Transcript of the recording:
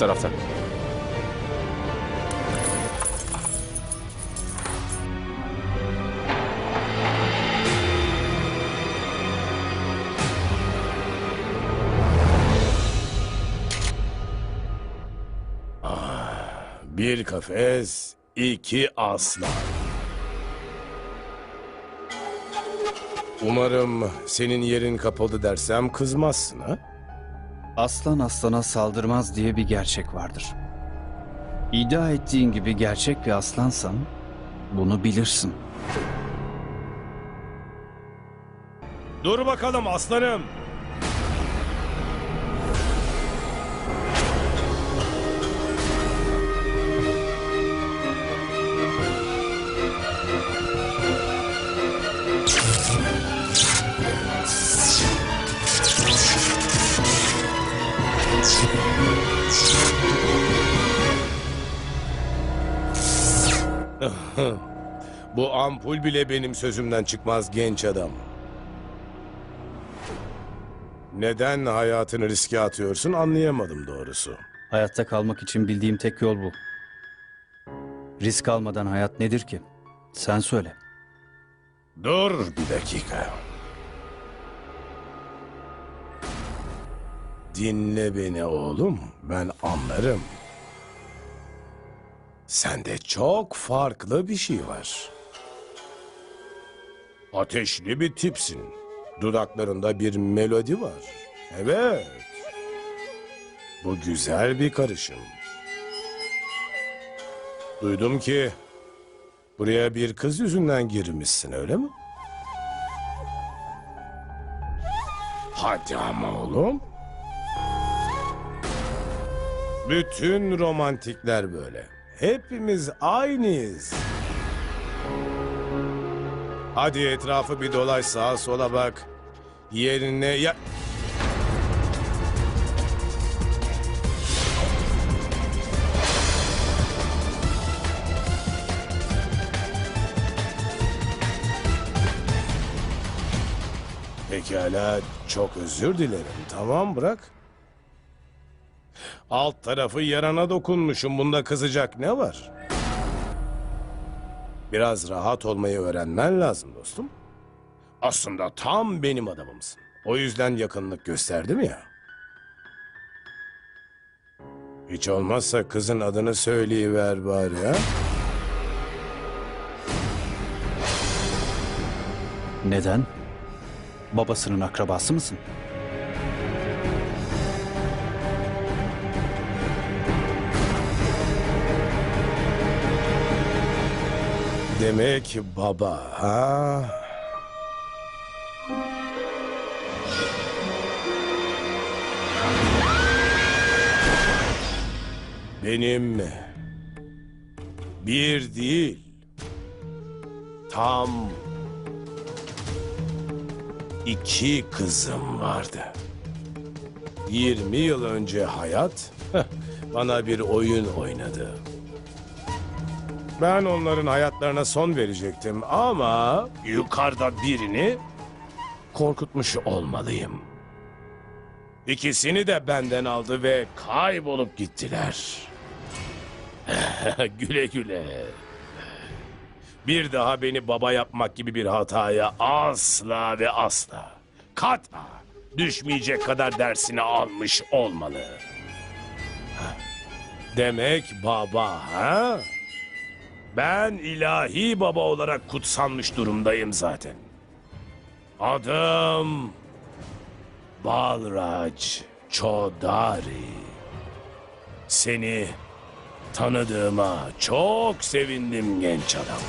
tarafta. Bir kafes, iki aslan. Umarım senin yerin kapalı dersem kızmazsın ha? Aslan aslana saldırmaz diye bir gerçek vardır. İddia ettiğin gibi gerçek bir aslansan bunu bilirsin. Dur bakalım aslanım. Bu ampul bile benim sözümden çıkmaz genç adam. Neden hayatını riske atıyorsun anlayamadım doğrusu. Hayatta kalmak için bildiğim tek yol bu. Risk almadan hayat nedir ki? Sen söyle. Dur bir dakika. Dinle beni oğlum. Ben anlarım. Sende çok farklı bir şey var. Ateşli bir tipsin. Dudaklarında bir melodi var. Evet. Bu güzel bir karışım. Duydum ki buraya bir kız yüzünden girmişsin öyle mi? Hadi ama oğlum. Bütün romantikler böyle. Hepimiz aynıyız. Hadi etrafı bir dolaş sağa sola bak. Yerine ya... Pekala çok özür dilerim. Tamam bırak. Alt tarafı yarana dokunmuşum. Bunda kızacak ne var? Biraz rahat olmayı öğrenmen lazım dostum. Aslında tam benim adamımsın. O yüzden yakınlık gösterdim ya. Hiç olmazsa kızın adını söyleyiver bari ya. Neden? Babasının akrabası mısın? Demek baba ha? Benim bir değil tam iki kızım vardı. 20 yıl önce hayat bana bir oyun oynadı. Ben onların hayatlarına son verecektim ama yukarıda birini korkutmuş olmalıyım. İkisini de benden aldı ve kaybolup gittiler. güle güle. Bir daha beni baba yapmak gibi bir hataya asla ve asla kata düşmeyecek kadar dersini almış olmalı. Demek baba ha? Ben ilahi baba olarak kutsanmış durumdayım zaten. Adım Balraj Chodari. Seni tanıdığıma çok sevindim genç adam.